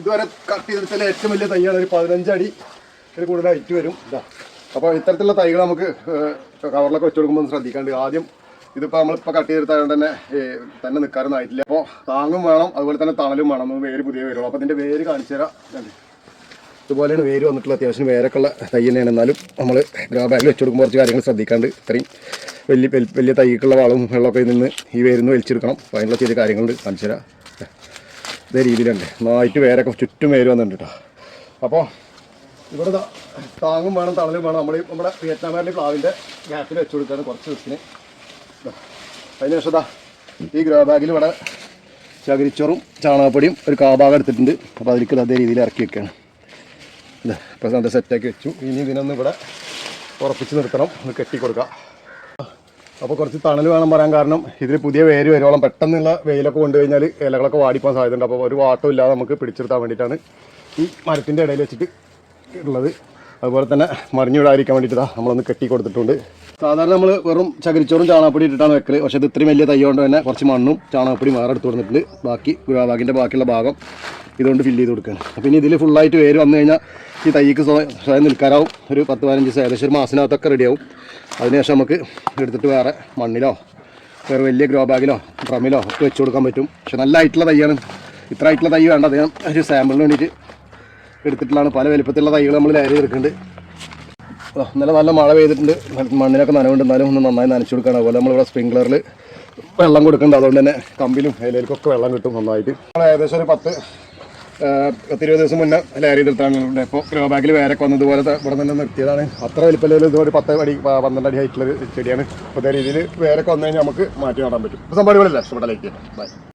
ഇതുവരെ കട്ട് ചെയ്തെടുത്തതിൽ ഏറ്റവും വലിയ തൈയാണ് ഒരു പതിനഞ്ചടി ഒരു കൂടുതൽ ഹൈറ്റ് വരും. ഇതാ. അപ്പോൾ ഇത്തരത്തിലുള്ള തൈകൾ നമുക്ക് കവറിലൊക്കെ വെച്ച് കൊടുക്കുമ്പോൾ ശ്രദ്ധിക്കാണ്ട് ആദ്യം ഇതിപ്പോൾ നമ്മളിപ്പോൾ കട്ട് ചെയ്തെടുത്തായത് തന്നെ തന്നെ നിൽക്കാറൊന്നും ആയിട്ടില്ല. അപ്പോൾ താങ്ങും വേണം അതുപോലെ തന്നെ തണലും വേണം. ഒന്ന് വേര് പുതിയ വരുള്ളൂ. അപ്പോൾ അതിന്റെ വേര് കാണിച്ചു തരാം. ഇതുപോലെയാണ് വേര് വന്നിട്ടുള്ള അത്യാവശ്യം വേരൊക്കെ ഉള്ള തൈ തന്നെയാണ്. എന്നാലും നമ്മൾ ഗ്രാ ബാഗിൽ വെച്ച് കൊടുക്കുമ്പോൾ കുറച്ച് കാര്യങ്ങൾ ശ്രദ്ധിക്കാണ്ട് ഇത്രയും വലിയ വലിയ- വലിയ തൈക്കുള്ള വളവും വെള്ളമൊക്കെ നിന്ന് ഈ വേരിന്ന് വലിച്ചെടുക്കണം. അപ്പോൾ അതിനുള്ള ചെറിയ കാര്യങ്ങളുണ്ട് കാണിച്ചു തരാം. ഇതേ രീതിയിലുണ്ട് നന്നായിട്ട് വേരൊക്കെ ചുറ്റും വേര് വന്നിട്ടുണ്ട് കേട്ടോ അപ്പോൾ ഇവിടെ താങ്ങും വേണം തണലും വേണം. നമ്മൾ നമ്മുടെ വിയറ്റ്നാമിലെ പ്ലാവിന്റെ ഗ്യാസിൽ വെച്ച് കൊടുക്കുകയാണ് കുറച്ച് ദിവസത്തിന്. അതിനുശേഷം ഈ ഗ്രോ ബാഗിൽ ഇവിടെ ചകിരിച്ചോറും ചാണകപ്പൊടിയും ഒരു കാഭാഗം എടുത്തിട്ടുണ്ട്. അപ്പോൾ അതിലേക്ക് അതേ രീതിയിൽ ഇറക്കി വെക്കുകയാണ് ഇപ്പോൾ നല്ല സെറ്റാക്കി വെച്ചു. ഇനി ഇതിനൊന്ന് ഇവിടെ ഉറപ്പിച്ച് നിർത്തണം. ഒന്ന് കെട്ടി അപ്പോൾ കുറച്ച് തണൽ വേണം പറയാൻ കാരണം ഇതിൽ പുതിയ വേര് വരുവോളം പെട്ടെന്നുള്ള വെയിലൊക്കെ കൊണ്ടു കഴിഞ്ഞാൽ ഇലകളൊക്കെ വാടിപ്പോകാൻ സാധ്യതയുണ്ട്. അപ്പോൾ ഒരു വാട്ടം ഇല്ലാതെ നമുക്ക് പിടിച്ചെടുത്താൻ വേണ്ടിയിട്ടാണ് ഈ മരത്തിന്റെ ഇടയിൽ വെച്ചിട്ട് ഉള്ളത്. അതുപോലെ തന്നെ മറിഞ്ഞു വിടാതിരിക്കാൻ വേണ്ടിയിട്ട് ദാ നമ്മളൊന്ന് കെട്ടി കൊടുത്തിട്ടുണ്ട്. സാധാരണ നമ്മൾ വെറും ചകിരിച്ചോറും ചാണകപ്പൊടി ഇട്ടിട്ടാണ് വെക്കൽ പക്ഷേ ഇത് ഇത്രയും വലിയ തൈ കൊണ്ട് തന്നെ കുറച്ച് മണ്ണും ചാണകപ്പൊടി വേറെ എടുത്ത് കൊടുത്തിട്ടുണ്ട്. ബാക്കി ബാഗിന്റെ ബാക്കിയുള്ള ഭാഗം ഇതുകൊണ്ട് ഫില്ല് ചെയ്ത് കൊടുക്കുകയാണ് അപ്പോൾ ഇനി ഇതിൽ ഫുള്ളായിട്ട് വേര് വന്നു കഴിഞ്ഞാൽ ഈ തൈക്ക് സ്വയം നിൽക്കാനാവും. ഒരു പത്ത് പതിനഞ്ച് ദിവസം ഏകദേശം ഒരു മാസത്തിനകത്തൊക്കെ റെഡിയാവും അതിനുശേഷം നമുക്ക് എടുത്തിട്ട് വേറെ മണ്ണിലോ വേറെ വലിയ ഗ്രോ ബാഗിലോ ഡ്രമ്മിലോ ഒക്കെ വെച്ച് കൊടുക്കാൻ പറ്റും. പക്ഷെ നല്ല ഹൈറ്റുള്ള തൈയാണ്. ഇത്ര ഹൈറ്റുള്ള തൈ വേണ്ട. അദ്ദേഹം ഒരു സാമ്പിളിന് വേണ്ടിയിട്ട് എടുത്തിട്ടുള്ളതാണ്. പല വലിപ്പത്തിലുള്ള തൈകൾ നമ്മൾ ലേരി എടുക്കുന്നുണ്ട് ഇന്നലെ നല്ല മഴ പെയ്തിട്ടുണ്ട്. മണ്ണിനൊക്കെ നനവുണ്ട്. എന്നാലും ഒന്ന് നന്നായി നനച്ചു കൊടുക്കണം. അതുപോലെ നമ്മളിവിടെ സ്പ്രിംഗ്ലറിൽ വെള്ളം കൊടുക്കുന്നുണ്ട്. അതുകൊണ്ട് തന്നെ കമ്പിലും ഇലയിലേക്കൊക്കെ വെള്ളം കിട്ടും നന്നായിട്ട്. ഏകദേശം ഒരു പത്ത് പത്തിരുപത് ദിവസം മുന്നേ ലഹരി ചെയ്തെടുത്താണ് ഇപ്പോൾ ഗ്രോ ബാഗിൽ വേരൊക്കെ വന്നതുപോലെ ഇവിടെ തന്നെ നിർത്തിയതാണ്. അത്ര വലിപ്പമില്ല ഇതുപോലെ പത്ത് അടി പന്ത്രണ്ട് അടി ഹൈറ്റുള്ള ചെടിയാണ്. അപ്പോൾ രീതിയിൽ വേരൊക്കെ വന്നു കഴിഞ്ഞാൽ നമുക്ക് മാറ്റി നടാൻ പറ്റും. ഇപ്പോൾ സംഭവം ഇഷ്ടപ്പെട്ട ലൈക്ക്. ബൈ